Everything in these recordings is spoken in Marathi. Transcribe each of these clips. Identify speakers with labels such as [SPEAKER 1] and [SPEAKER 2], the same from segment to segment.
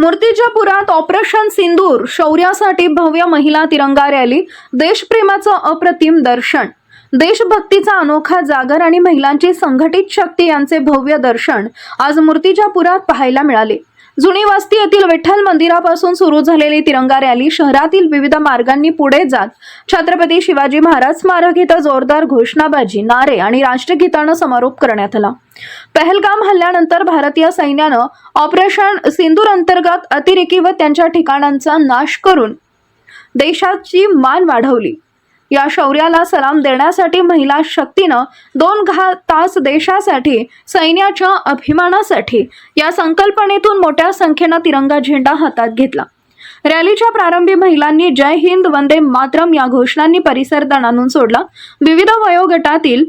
[SPEAKER 1] मूर्तिजापुरात ऑपरेशन सिंदूर शौर्यासाठी भव्य महिला तिरंगा रॅली देशप्रेमाचं अप्रतिम दर्शन. देशभक्तीचा अनोखा जागर आणि महिलांची संघटित शक्ती यांचे भव्य दर्शन आज मूर्तिजापुरात पाहायला मिळाले. जुनी वस्ती येथील विठ्ठल मंदिरापासून सुरू झालेली तिरंगा रॅली शहरातील विविध मार्गांनी पुढे जात. छत्रपती शिवाजी महाराज स्मारक इथं जोरदार घोषणाबाजी नारे आणि राष्ट्रगीतानं समारोप करण्यात आला. पहलगाम हल्ल्यानंतर भारतीय सैन्यानं ऑपरेशन सिंदूर अंतर्गत अतिरेकी व त्यांच्या ठिकाणांचा नाश करून देशाची मान वाढवली. या शौर्याला सलाम देण्यासाठी महिला शक्तीनं दोन घा तास देशासाठी सैन्याच्या अभिमानासाठी या संकल्पनेतून मोठ्या संख्येनं तिरंगा झेंडा हातात घेतला. रॅलीच्या प्रारंभी महिलांनी जय हिंद वंदे मातरम या घोषणांनी परिसर दणानून सोडला. विविध वयोगटातील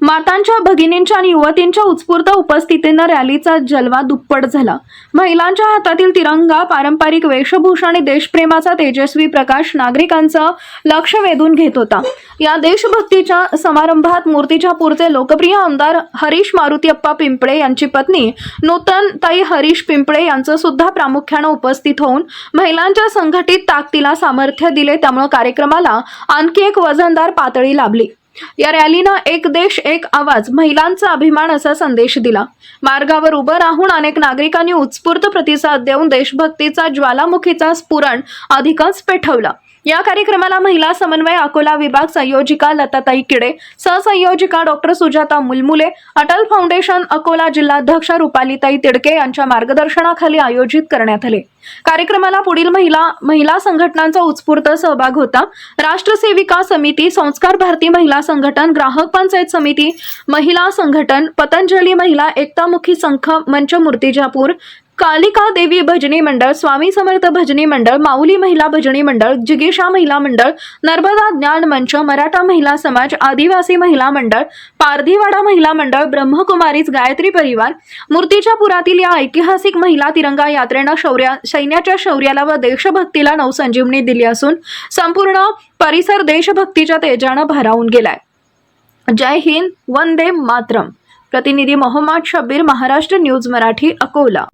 [SPEAKER 1] मातांच्या भगिनींच्या आणि युवतींच्या उत्स्फूर्त उपस्थितीनं रॅलीचा जलवा दुप्पट झाला. महिलांच्या हातातील तिरंगा पारंपरिक वेशभूषा आणि देशप्रेमाचा तेजस्वी प्रकाश नागरिकांचं लक्ष वेधून घेत होता. या देशभक्तीच्या समारंभात मूर्तिजापूरचे लोकप्रिय आमदार हरीश मारुतीअप्पा पिंपळे यांची पत्नी नूतनताई हरीश पिंपळे यांचं सुद्धा प्रामुख्यानं उपस्थित होऊन महिलांच्या संघटित ताकदीला सामर्थ्य दिले त्यामुळे कार्यक्रमाला आणखी एक वजनदार पातळी लाभली. या रॅलीनं एक देश एक आवाज महिलांचा अभिमान असा संदेश दिला. मार्गावर उभं राहून अनेक नागरिकांनी उत्स्फूर्त प्रतिसाद देऊन देशभक्तीचा ज्वालामुखीचा स्फुरण अधिकच पेठवला. या कार्यक्रमाला महिला समन्वय अकोला विभाग संयोजिका लताताई किडे सहसंयोजिका डॉक्टर सुजाता मुलमुले अटल फाउंडेशन अकोला जिल्हाध्यक्ष रुपालीताई तिडके यांच्या मार्गदर्शनाखाली आयोजित करण्यात आले. कार्यक्रमाला पुढील महिला महिला संघटनांचा उत्स्फूर्त सहभाग होता. राष्ट्रसेविका समिती संस्कार भारती महिला संघटन ग्राहक पंचायत समिती महिला संघटन पतंजली महिला एकतामुखी संघ मंच मूर्तिजापूर कालिका देवी भजनी मंडळ स्वामी समर्थ भजनी मंडळ माऊली महिला भजनी मंडळ जिगेशा महिला मंडळ नर्मदा ज्ञान मंच मराठा महिला समाज आदिवासी महिला मंडळ पारधीवाडा महिला मंडळ ब्रह्मकुमारीज गायत्री परिवार मूर्तीच्या पुरातील या ऐतिहासिक महिला तिरंगा यात्रेनं शौर्या सैन्याच्या शौर्याला व देशभक्तीला नवसंजीवनी दिली असून संपूर्ण परिसर देशभक्तीच्या तेजानं भारावून गेलाय. जय हिंद वंदे मातरम. प्रतिनिधी मोहम्मद शब्बीर महाराष्ट्र न्यूज मराठी अकोला.